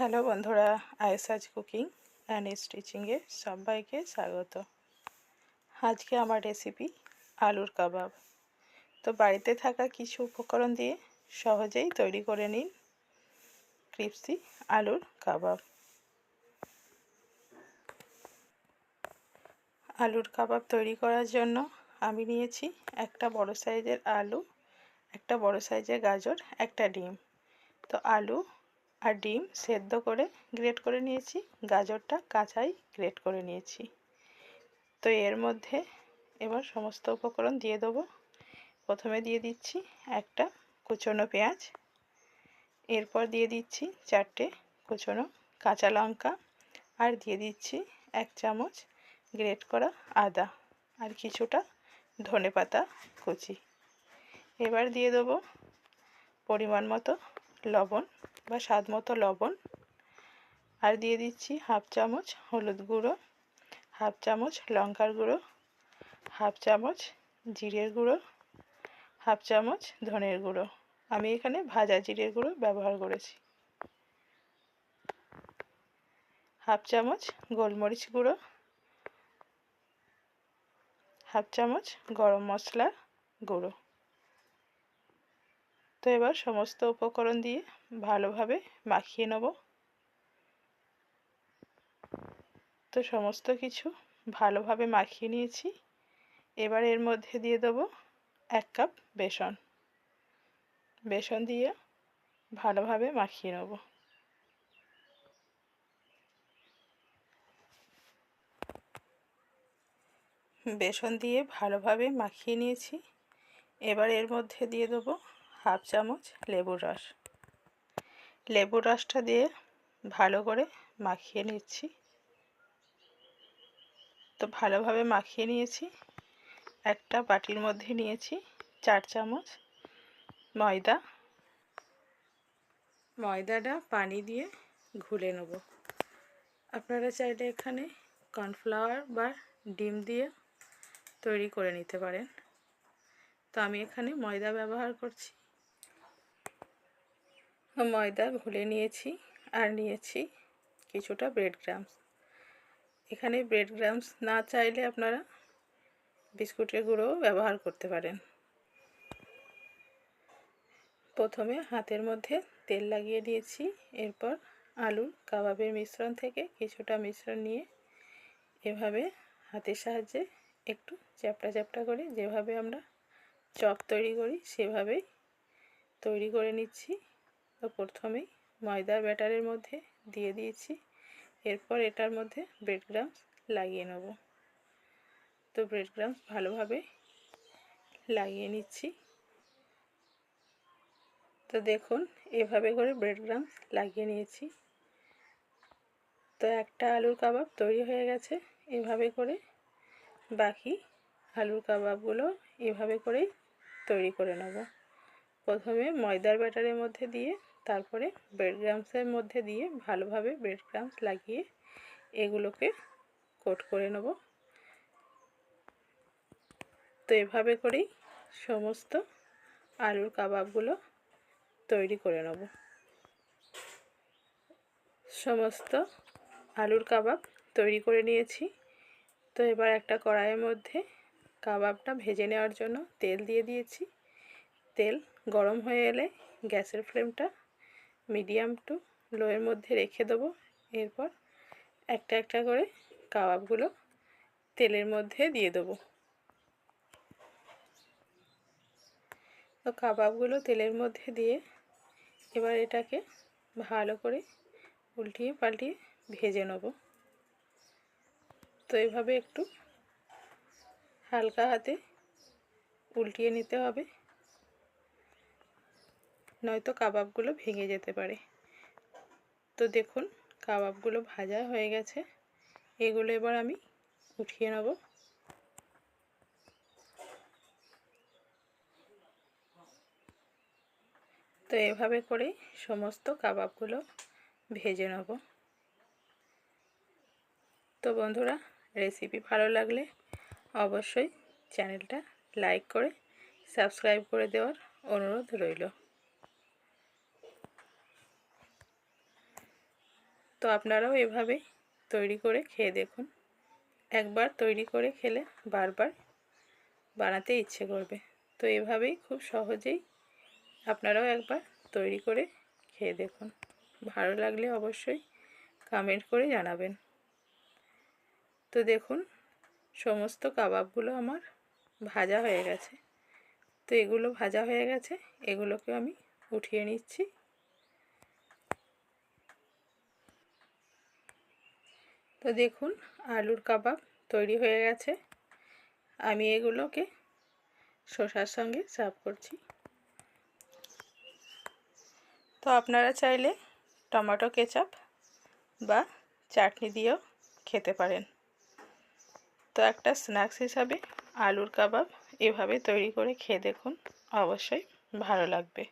Hello বন্ধুরা আইসাজ cooking and স্টিচিংয়ে সবাইকে স্বাগত। আজকে আমার রেসিপি আলুর কাবাব। তো বাড়িতে থাকা কিছু উপকরণ দিয়ে সহজেই তৈরি করে নিন ক্রিপসি আলুর কাবাব। আলুর কাবাব তৈরি করার জন্য আমি নিয়েছি একটা বড় সাইজের আলু, একটা বড় সাইজের গাজর, একটা ডিম। তো আলু আর ডিম সেদ্ধ করে গ্রেট করে নিয়েছি। গাজরটা কাঁচাই গ্রেট করে নিয়েছি। তো এর মধ্যে এবার সমস্ত উপকরণ দিয়ে দেবো। প্রথমে দিয়ে দিচ্ছি একটা কুচনো পেঁয়াজ। এরপর দিয়ে দিচ্ছি চারটে কুচনো কাঁচা লঙ্কা। আর দিয়ে দিচ্ছি এক চামচ গ্রেট করা আদা আর কিছুটা ধনে পাতা কুচি। এবার দিয়ে দেবো পরিমাণ মতো লবণ। বা স্বাদ মতো লবণ। আর দিয়ে দিচ্ছি হাফ চামচ হলুদ গুঁড়ো, হাফ চামচ লঙ্কার গুঁড়ো, হাফ চামচ জিরের গুঁড়ো, হাফ চামচ ধনের গুঁড়ো। আমি এখানে ভাজা জিরের গুঁড়ো ব্যবহার করেছি। হাফ চামচ গোলমরিচ গুঁড়ো, হাফ চামচ গরম মশলা গুঁড়ো। তো এবার সমস্ত উপকরণ দিয়ে ভালোভাবে মাখিয়ে নেব। তো সমস্ত কিছু ভালোভাবে মাখিয়ে নিয়েছি। এবার এর মধ্যে দিয়ে দেবো এক কাপ বেসন। বেসন দিয়ে ভালোভাবে মাখিয়ে নেব। বেসন দিয়ে ভালোভাবে মাখিয়ে নিয়েছি। এবার এর মধ্যে দিয়ে দেবো হাফ চামচ লেবুর রস। লেবুর রসটা দিয়ে ভালো করে মাখিয়ে নিচ্ছি। তো ভালোভাবে মাখিয়ে নিয়েছি। একটা বাটির মধ্যে নিয়েছি চার চামচ ময়দা। ময়দাটা পানি দিয়ে ঘুলে নেব। আপনারা চাইলে এখানে কর্নফ্লাওয়ার বা ডিম দিয়ে তৈরি করে নিতে পারেন। তো আমি এখানে ময়দা ব্যবহার করছি। ময়দা ঘুলে নিয়েছি আর নিয়েছি কিছুটা ব্রেড গ্রামস এখানে ব্রেড গ্রামস না চাইলে আপনারা বিস্কুটের গুঁড়োও ব্যবহার করতে পারেন। প্রথমে হাতের মধ্যে তেল লাগিয়ে দিয়েছি, এরপর আলু কাবাবের মিশ্রণ থেকে কিছুটা মিশ্রণ নিয়ে এভাবে হাতের সাহায্যে একটু চ্যাপটা চ্যাপটা করে যেভাবে আমরা চপ তৈরি করি সেভাবেই তৈরি করে নিচ্ছি। তো প্রথমেই ময়দার ব্যাটারের মধ্যে দিয়ে দিয়েছি। এরপর এটার মধ্যে ব্রেড গ্রামস লাগিয়ে নেব। তো ব্রেড গ্রামস ভালোভাবে লাগিয়ে নিচ্ছি। তো দেখুন, এভাবে করে ব্রেড গ্রামস লাগিয়ে নিয়েছি। তো একটা আলুর কাবাব তৈরি হয়ে গেছে। এভাবে করে বাকি আলুর কাবাবগুলো এভাবে করেই তৈরি করে নেব। প্রথমে ময়দার ব্যাটারের মধ্যে দিয়ে তারপরে ব্রেড গ্রামসের মধ্যে দিয়ে ভালোভাবে ব্রেড গ্রামস লাগিয়ে এগুলোকে কোট করে নেব। তো এভাবে করেই সমস্ত আলুর কাবাবগুলো তৈরি করে নেব। সমস্ত আলুর কাবাব তৈরি করে নিয়েছি। তো এবার একটা কড়াইয়ের মধ্যে কাবাবটা ভেজে নেওয়ার জন্য তেল দিয়ে দিয়েছি। তেল গরম হয়ে এলে গ্যাসের ফ্লেমটা মিডিয়াম টু লোয়ের মধ্যে রেখে দেবো। এরপর একটা একটা করে কাবাবগুলো তেলের মধ্যে দিয়ে দেবো। তো কাবাবগুলো তেলের মধ্যে দিয়ে এবার এটাকে ভালো করে উল্টিয়ে পাল্টিয়ে ভেজে নেব। তো এভাবে একটু হালকা হাতে উল্টিয়ে নিতে হবে। নয়তো কাবাবগুলো ভেঙে যেতে পারে। তো দেখুন, কাবাবগুলো ভাজা হয়ে গেছে। এগুলো এবার আমি উঠিয়ে নেব। তো এভাবে করে সমস্ত কাবাবগুলো ভেজে নেব। তো বন্ধুরা, রেসিপি ভালো লাগলে অবশ্যই চ্যানেলটা লাইক করে সাবস্ক্রাইব করে দেওয়ার অনুরোধ রইল। তো আপনারাও এভাবেই তৈরি করে খেয়ে দেখুন। একবার তৈরি করে খেলে বারবার বানাতে ইচ্ছে করবে। তো এভাবেই খুব সহজেই আপনারাও একবার তৈরি করে খেয়ে দেখুন। ভালো লাগলে অবশ্যই কমেন্ট করে জানাবেন। তো দেখুন, সমস্ত কাবাবগুলো আমার ভাজা হয়ে গেছে। তো এগুলো ভাজা হয়ে গেছে, এগুলোকে আমি উঠিয়ে নিচ্ছি। তো দেখুন, আলুর কাবাব তৈরি হয়ে গেছে। আমি এগুলোকে শসার সঙ্গে সার্ভ করছি। তো আপনারা চাইলে টমেটো কেচাপ বা চাটনি দিয়েও খেতে পারেন। তো একটা স্ন্যাক্স হিসাবে আলুর কাবাব এভাবে তৈরি করে খেয়ে দেখুন, অবশ্যই ভালো লাগবে।